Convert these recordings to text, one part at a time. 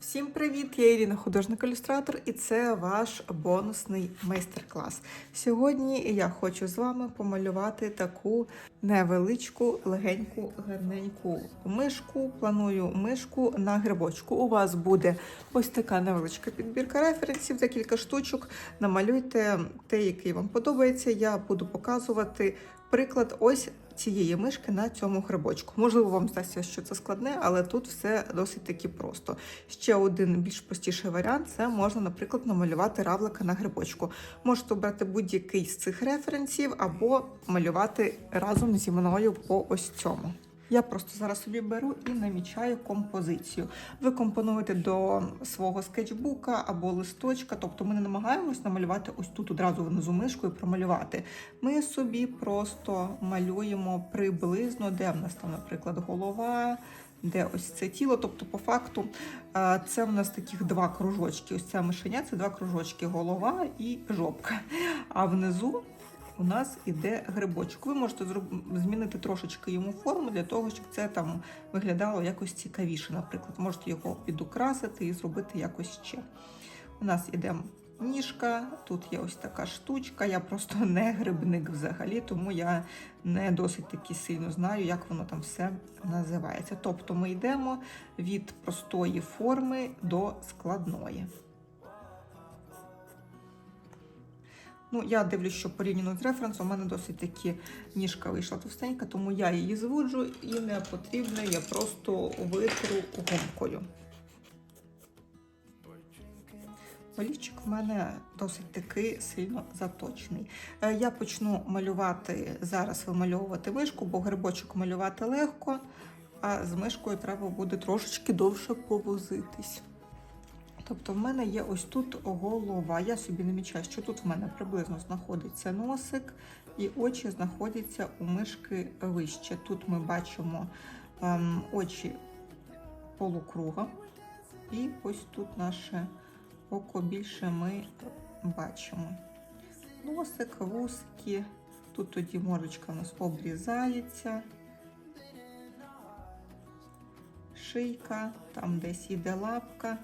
Всім привіт! Я Ірина, художник-ілюстратор, і це ваш бонусний майстер-клас. Сьогодні я хочу з вами помалювати таку невеличку, легеньку, гарненьку мишку. Планую мишку на грибочку. У вас буде ось така невеличка підбірка референсів, декілька штучок. Намалюйте те, який вам подобається. Я буду показувати приклад ось цієї мишки на цьому грибочку. Можливо, вам здасться, що це складне, але тут все досить таки просто. Ще один більш простіший варіант це можна, наприклад, намалювати равлика на грибочку. Можете обрати будь-який з цих референсів або малювати разом зі мною по ось цьому. Я просто зараз собі беру і намічаю композицію. Ви компонуєте до свого скетчбука або листочка, тобто ми не намагаємось намалювати ось тут одразу внизу мишкою промалювати. Ми собі просто малюємо приблизно, де в нас там, наприклад, голова. Де ось це тіло, тобто, по факту, е, це в нас таких два кружочки. Ось ця мишеня це два кружочки, голова і жопка. А внизу у нас іде грибочок. Ви можете змінити трошечки йому форму для того, щоб це там виглядало якось цікавіше. Наприклад, можете його підукрасити і зробити якось ще. У нас іде ніжка, тут є ось така штучка. Я просто не грибник взагалі, тому я не досить таки сильно знаю, як воно там все називається. Тобто ми йдемо від простої форми до складної. Ну, я дивлюсь, що порівняно з референсом, у мене досить таки ніжка вийшла товстенька, тому я її зводжу і не потрібно, я просто витру гумкою. Олівчик в мене досить таки сильно заточений. Е, Я почну малювати зараз вимальовувати мишку, бо грибочок малювати легко, а з мишкою треба буде трошечки довше повозитись. Тобто в мене є ось тут голова. Я собі намічаю, що тут в мене приблизно знаходиться носик, і очі знаходяться у мишки вище. Тут ми бачимо ем, очі полукруга, і ось тут наше око більше ми бачимо. Носик, вузькі, тут тоді мордочка у нас обрізається. Шийка, там десь іде лапка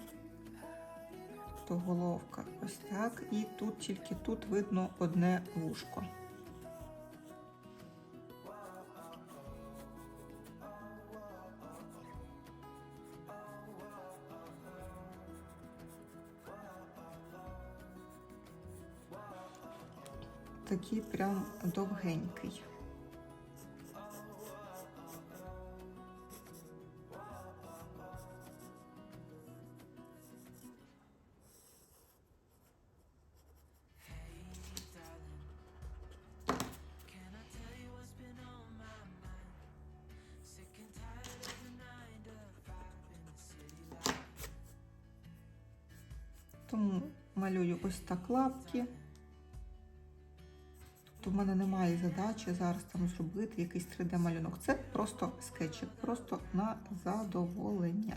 головка ось так. І тут тільки тут видно одне вушко. Такий прям довгенький. Малюю ось так лапки. Тобто в мене немає задачі зараз там зробити якийсь 3D-малюнок. Це просто скетчик, просто на задоволення.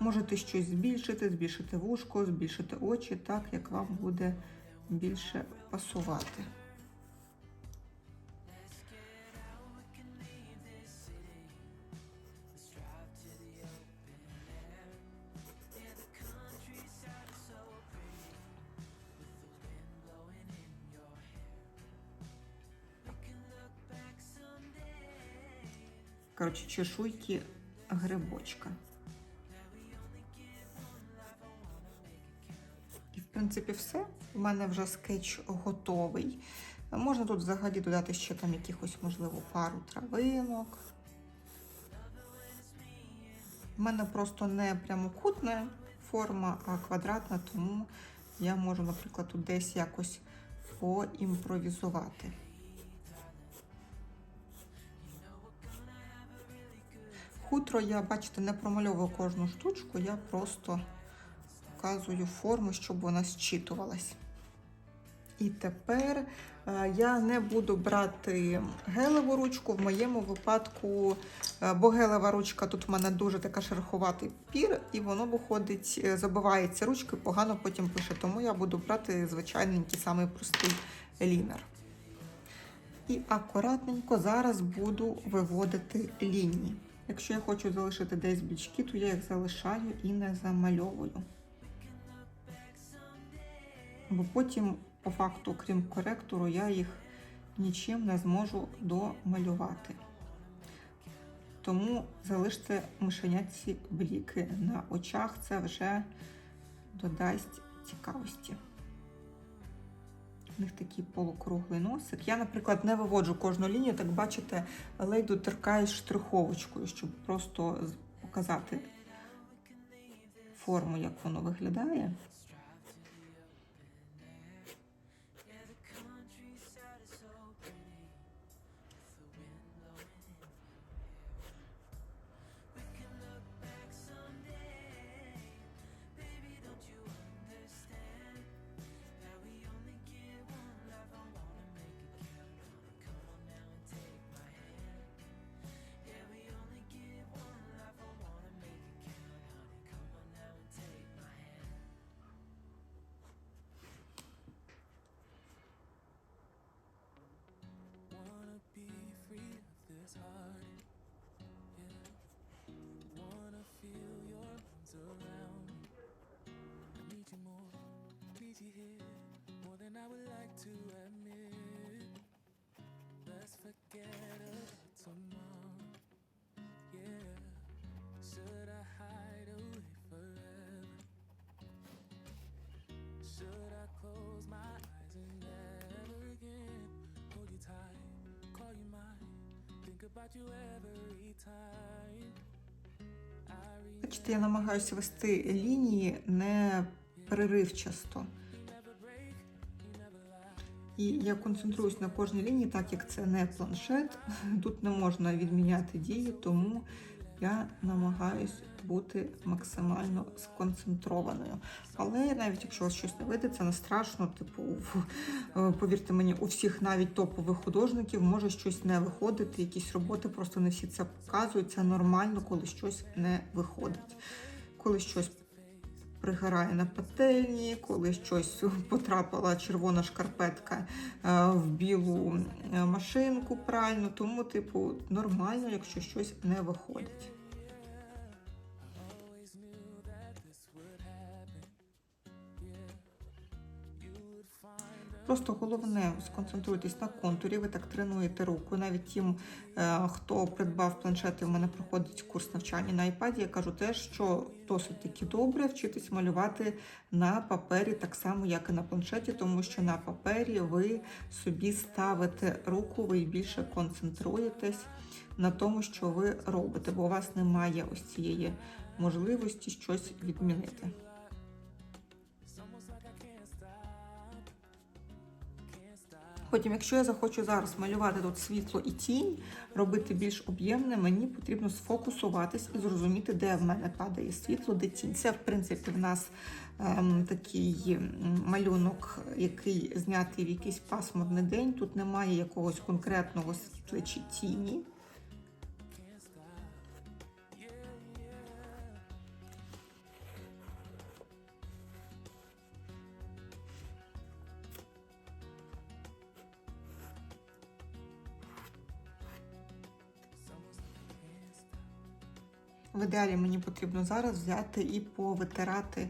Можете щось збільшити, збільшити вушко, збільшити очі, так як вам буде більше пасувати. Коротше, чешуйки грибочка. І, в принципі, все. У мене вже скетч готовий. Можна тут взагалі додати ще там якихось, можливо, пару травинок. У мене просто не прямокутна форма, а квадратна, тому я можу, наприклад, тут десь якось поімпровізувати. Хутро я, бачите, не промальовую кожну штучку, я просто показую форму, щоб вона зчитувалась. І тепер е, я не буду брати гелеву ручку. В моєму випадку, е, бо гелева ручка тут в мене дуже така шероховатий пір, і воно виходить, е, забивається ручкою, погано потім пише. Тому я буду брати звичайненький самий простий лінер. І акуратненько зараз буду виводити лінії. Якщо я хочу залишити десь бічки, то я їх залишаю і не замальовую. Бо потім, по факту, крім коректору, я їх нічим не зможу домалювати. Тому залиште мишенятці бліки на очах, це вже додасть цікавості. У них такий полукруглий носик. Я, наприклад, не виводжу кожну лінію, так бачите, лейду торкаюсь штриховочкою, щоб просто показати форму, як воно виглядає. This. Yeah. Wanna feel your arms around. I need you more, need you here, more than I would like to admit. Let's forget about tomorrow. Yeah. Should I Бачите, я намагаюся вести лінії не переривчасто. І я концентруюсь на кожній лінії, так як це не планшет. Тут не можна відміняти дії, тому я намагаюсь бути максимально сконцентрованою. Але навіть якщо у вас щось не вийде, це не страшно. Типу, е, повірте мені, у всіх навіть топових художників може щось не виходити, якісь роботи просто не всі це показують. Це нормально, коли щось не виходить. Коли щось пригорає на пательні, коли щось потрапила червона шкарпетка е, в білу е, машинку пральну. Тому, типу, нормально, якщо щось не виходить. Просто головне сконцентруйтесь на контурі. Ви так тренуєте руку. Навіть тим, е, хто придбав планшети, у мене проходить курс навчання на iPad, Я кажу те, що досить таки добре вчитись малювати на папері, так само, як і на планшеті, тому що на папері ви собі ставите руку, ви більше концентруєтесь на тому, що ви робите, бо у вас немає ось цієї можливості щось відмінити. Потім, якщо я захочу зараз малювати тут світло і тінь, робити більш об'ємне, мені потрібно сфокусуватись і зрозуміти, де в мене падає світло, де тінь. Це, в принципі, в нас ем, такий малюнок, який знятий в якийсь пасмурний день. Тут немає якогось конкретного світла чи тіні. В ідеалі мені потрібно зараз взяти і повитирати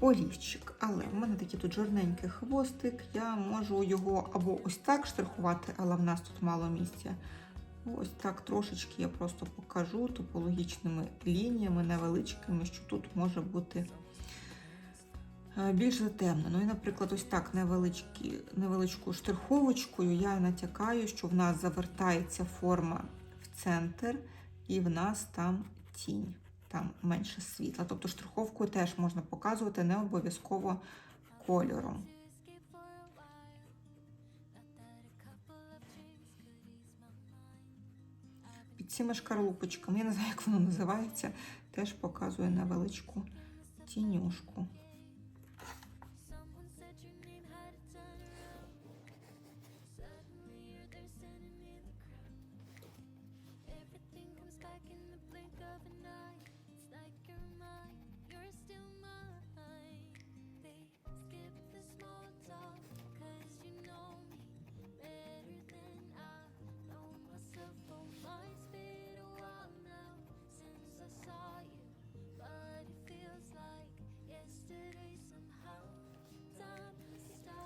олівчик. Але в мене такий тут жирненький хвостик. Я можу його або ось так штрихувати, але в нас тут мало місця. Ось так трошечки я просто покажу топологічними лініями невеличкими, що тут може бути е, більш затемнено. І, наприклад, ось так невеличкою штриховочкою я натякаю, що в нас завертається форма в центр, і в нас там тінь, там менше світла. Тобто штриховкою теж можна показувати не обов'язково кольором. Під цими шкарлупочками, я не знаю, як воно називається, теж показує невеличку тінюшку. loving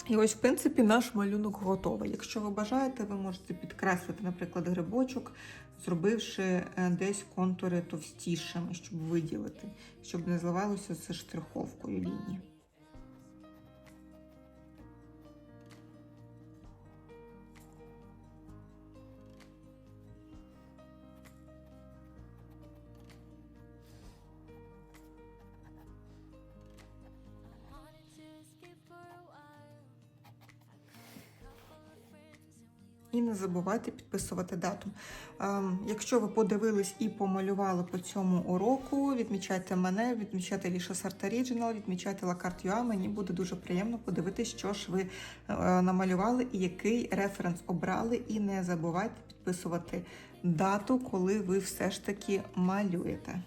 І ось, в принципі, наш малюнок готовий. Якщо ви бажаєте, ви можете підкреслити, наприклад, грибочок, зробивши е, десь контури товстішими, щоб виділити, щоб не зливалося з штриховкою лінії. І не забувайте підписувати дату. Ем, Якщо ви подивились і помалювали по цьому уроку, відмічайте мене, відмічайте Ліша Сарт Original, відмічайте Лакарт.ua. Мені буде дуже приємно подивитись, що ж ви е, намалювали і який референс обрали. І не забувайте підписувати дату, коли ви все ж таки малюєте.